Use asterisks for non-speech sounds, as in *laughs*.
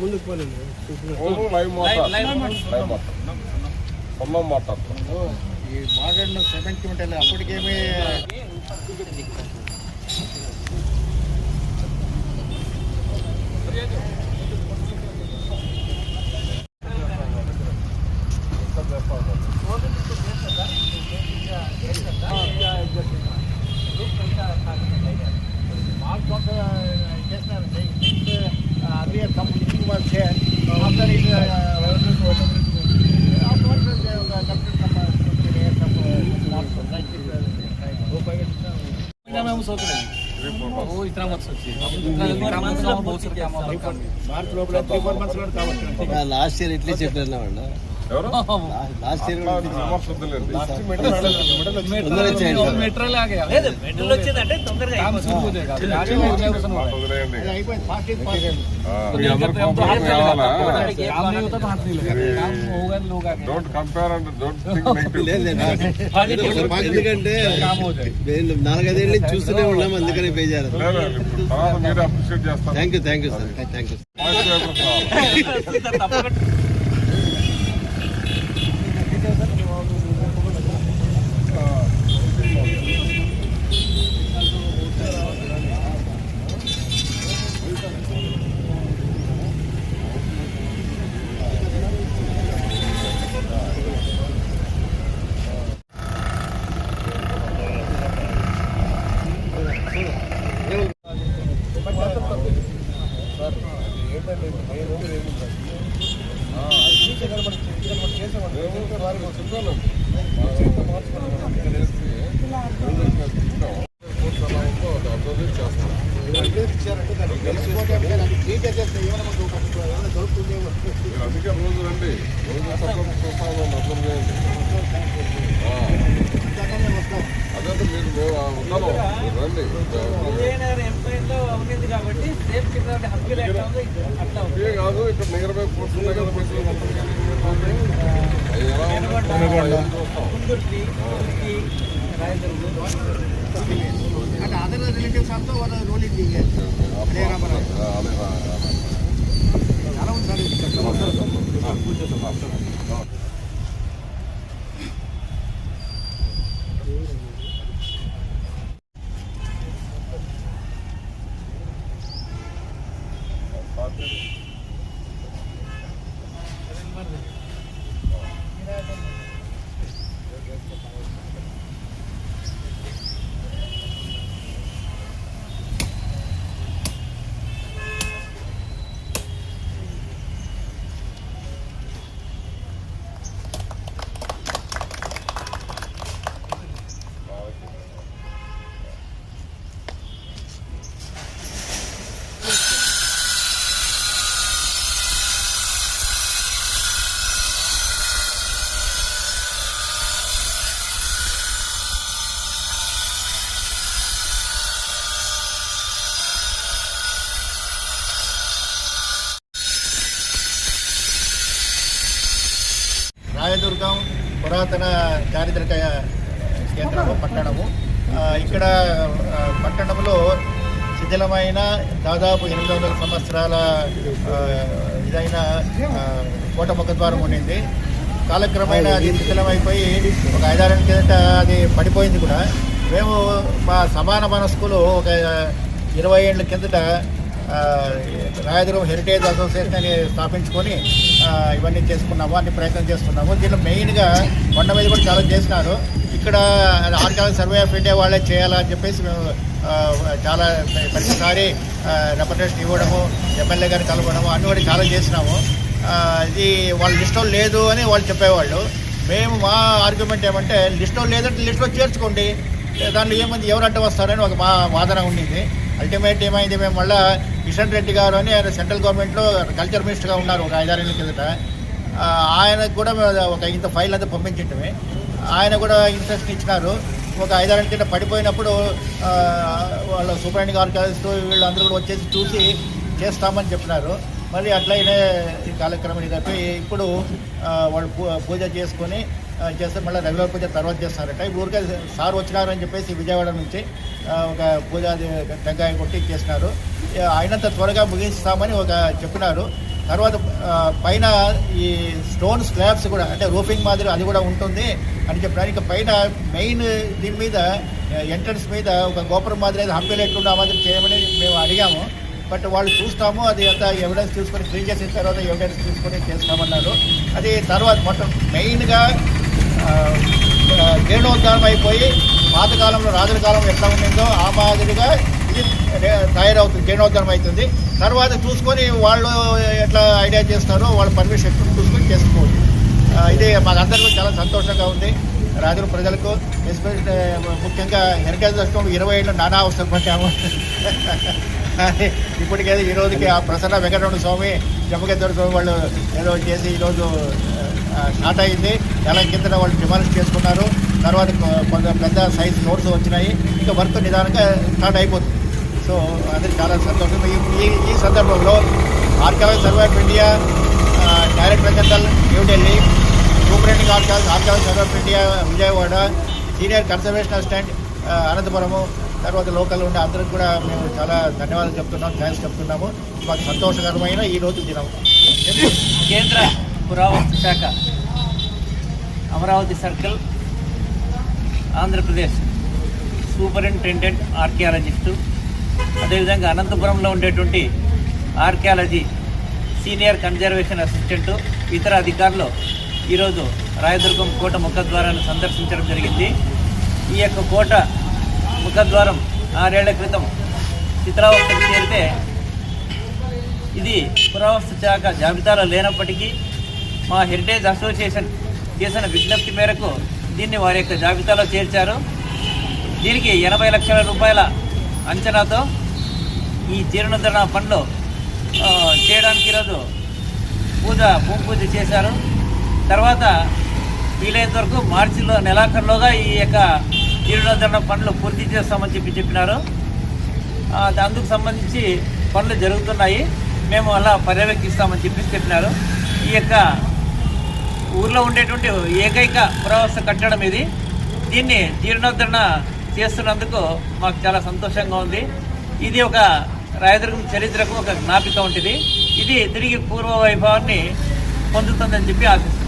ముందుకు పోలేదు. Only live motor. Live motor. సున్నం మోటార్. ఈ మోడర్న్ సెవెంటీ ఉంటుంది అప్పటికేమీ earlier some leaking was there. After it, uh, afterwards, they uh, conducted some uh, some air, some, uh, lots of like it, uh, March లోపల three four మంత్స్లో కావచ్చు last year ఇట్లే చెప్పారు వాళ్ళు ఎవరు? లాస్ట్ ఇయర్ అట్లా విమర్శ వద్దులేండి. తొందరగా చేయండి సార్. మాట వదిలేయండి. అయిపోయింది. ఫాస్ట్ ఇస్ ఫాస్ట్ ఆ, మీ అందరి కోఆపరేషన్ కావాలా డోంట్ కంపేర్ అండ్. డోంట్. ఎందుకంటే నాలుగైదేళ్ళ చూస్తూనే ఉన్నాం. అందుకనే చేస్తారు. Thank you thank you sir. *laughs* Thank you voice paper కావాలి మీరు అందుకే రోజు రండి రోజు సపోర్ట్ చూస్తాను అర్థం చేయండి ఆ, అదే మీరు మేము ఉన్నాను మీరు రండి ఇవే కాదు ఇక్కడ నియర్ బై ఫోర్స్ ఉన్నాయి కదా మొత్తం చూస్తాం అంటే other relatives also one rolling అదే రామారావు ఆ, అదే రా, రా, రా. చాలా ఉంది సార్ ఇది. దుర్గం పురాతన చారిత్రక కేంద్రము పట్టణము. ఇక్కడ పట్టణంలో శిథిలమైన దాదాపు ఎనిమిది వందల సంవత్సరాల ఇదైన కోట ముఖద్వారం ఉండింది కాలక్రమేణా అది శిథిలమైపోయి ఒక ఐదారేళ్ళ కిందట అది పడిపోయింది కూడా. మేము మా సమాన మనస్కులు ఒక ఇరవై ఏళ్ళ కిందట రాయదుర్గం హెరిటేజ్ అసోసియేషన్ అని స్థాపించుకొని ఇవన్నీ చేసుకున్నాము అన్ని ప్రయత్నం చేస్తున్నాము దీనిలో మెయిన్గా కొండ మీద కూడా చాలా చేసినారు. ఇక్కడ ఆర్గానిక్ సర్వే ఆఫ్ ఇండియా వాళ్ళే చేయాలని చెప్పేసి మేము చాలా ప్రతిసారి రిప్రజెంటేషన్ ఇవ్వడము ఎమ్మెల్యే గారిని కలవడము అన్ని కూడా చాలా చేసినాము. ఇది వాళ్ళ లిస్టులో లేదు అని వాళ్ళు చెప్పేవాళ్ళు. మేము మా ఆర్గ్యుమెంట్ ఏమంటే లిస్టులో లేదంటే లిస్టులో చేర్చుకోండి. దాంట్లో ఏమంది ఎవరు అడ్డం వస్తారని ఒక మా వాదన ఉండింది. అల్టిమేట్ ఏమైంది మేము మళ్ళీ కిషన్ రెడ్డి గారు అని ఆయన సెంట్రల్ గవర్నమెంట్లో కల్చర్ మినిస్టర్గా ఉన్నారు ఒక ఐదారేళ్ళ కిందట. ఆయనకు కూడా మేము ఒక ఇంత ఫైల్ అంతా పంపించటమే. ఆయన కూడా ఇంట్రెస్ట్ ఇచ్చినారు. ఒక ఐదారేళ్ళ కింద పడిపోయినప్పుడు వాళ్ళ సూపరింటెండెంట్ గారు కలిస్తూ వీళ్ళందరూ కూడా వచ్చేసి చూసి చేస్తామని చెప్పినారు. మళ్ళీ అట్లయినే ఈ కాలక్రమం తప్పి ఇప్పుడు వాళ్ళు పూ- పూజ చేసుకొని చేస్తే మళ్ళీ రెగ్యులర్ పూజ తర్వాత చేస్తారట. ఇప్పుడు ఊరికే సార్ వచ్చినారని చెప్పేసి విజయవాడ నుంచి ఒక పూజాది టెంకాయ కొట్టి చేసినారు. అయినంత త్వరగా ముగిస్తామని ఒక చెప్పినారు. తర్వాత పైన ఈ స్టోన్ స్లాబ్స్ కూడా అంటే రూఫింగ్ మాదిరి అది కూడా ఉంటుంది అని చెప్పినారు. ఇంకా పైన మెయిన్ దీని మీద ఎంట్రన్స్ మీద ఒక గోపురం మాదిరి అది హంపి ఆ మాదిరి చేయమని మేము అడిగాము. బట్ వాళ్ళు చూస్తాము అది అంతా ఎవిడెన్స్ తీసుకొని క్లీన్ చేసిన తర్వాత ఎవిడెన్స్ తీసుకొని చేస్తామన్నారు. అది తర్వాత మొత్తం మెయిన్గా జీర్ణోద్ధారం అయిపోయి పాతకాలంలో రాజుల కాలం ఎట్లా ఉండిందో ఆ మాదిరిగా ఇది తయారవుతుంది జీర్ణోద్ధారం అవుతుంది తర్వాత చూసుకొని వాళ్ళు ఎట్లా ఐడియా చేస్తారో వాళ్ళ పర్మిషన్ చూసుకొని చేసుకోవచ్చు. ఇది మాకందరికీ చాలా సంతోషంగా ఉంది. రాజుల ప్రజలకు ఎస్పెషల్ ముఖ్యంగా హెరిటేజ్ దర్శనం ఇరవై ఏళ్ళు నానా అవసరం పట్టాము ఇప్పటికైతే ఇప్పటికేదో ఈ రోజుకి ఆ ప్రసన్న వెంకటరమణ స్వామి జమకేశ్వర స్వామి వాళ్ళు ఏదో చేసి ఈరోజు స్టార్ట్ అయింది. ఎలా కింద వాళ్ళు డిమాలిష్ చేసుకున్నారు. తర్వాత కొ- కొంత పెద్ద సైజ్ నోట్స్ వచ్చినాయి. ఇంకా వర్క్ నిదానంగా స్టార్ట్ అయిపోతుంది. సో అది చాలా సంతోషం. ఈ ఈ- ఈ సందర్భంలో archaeology survey of India director general New Delhi superintendent archaeology archaeology survey of India Vijayawada senior conservation assistant Anantapuramu తర్వాత లోకల్ ఉండే అందరికి కూడా మేము చాలా ధన్యవాదాలు చెప్తున్నాం థ్యాంక్స్ చెప్తున్నాము. మాకు సంతోషకరమైన ఈ రోజు దినం. కేంద్ర పురావస్తు శాఖ Amaravati circle Andhra Pradesh superintendent archaeologist అదేవిధంగా అనంతపురంలో ఉండేటువంటి ఆర్కియాలజీ సీనియర్ కన్జర్వేషన్ అసిస్టెంటు ఇతర అధికారులు ఈరోజు రాయదుర్గం కోట ముఖద్వారాన్ని సందర్శించడం జరిగింది. ఈ యొక్క కోట ముఖద్వారం ఆరేళ్ళ క్రితం చిత్రావస్థకు చేరితే ఇది పురావస్తు శాఖ జాబితాలో లేనప్పటికీ మా హెరిటేజ్ అసోసియేషన్ చేసిన విజ్ఞప్తి మేరకు దీన్ని వారి యొక్క జాబితాలో చేర్చారు. దీనికి ఎనభై లక్షల రూపాయల అంచనాతో ఈ జీర్ణోద్ధరణ పనులు చేయడానికి ఈరోజు పూజ భూమి పూజ చేశారు. తర్వాత వీలైనంత వరకు మార్చిలో నెలాఖరులోగా ఈ యొక్క జీర్ణోద్ధరణ పనులు పూర్తి చేస్తామని చెప్పి చెప్పినారు. అందుకు సంబంధించి పనులు జరుగుతున్నాయి. మేము అలా పర్యవేక్షిస్తామని చెప్పి చెప్పినారు. ఈ యొక్క ఊర్లో ఉండేటువంటి ఏకైక పురావస్తు కట్టడం ఇది. దీన్ని జీర్ణోద్ధరణ చేస్తున్నందుకు మాకు చాలా సంతోషంగా ఉంది. ఇది ఒక రాయదుర్గం చరిత్రకు ఒక జ్ఞాపిక ఉంటుంది ఇది తిరిగి పూర్వ వైభవాన్ని పొందుతుందని చెప్పి ఆశిస్తున్నాను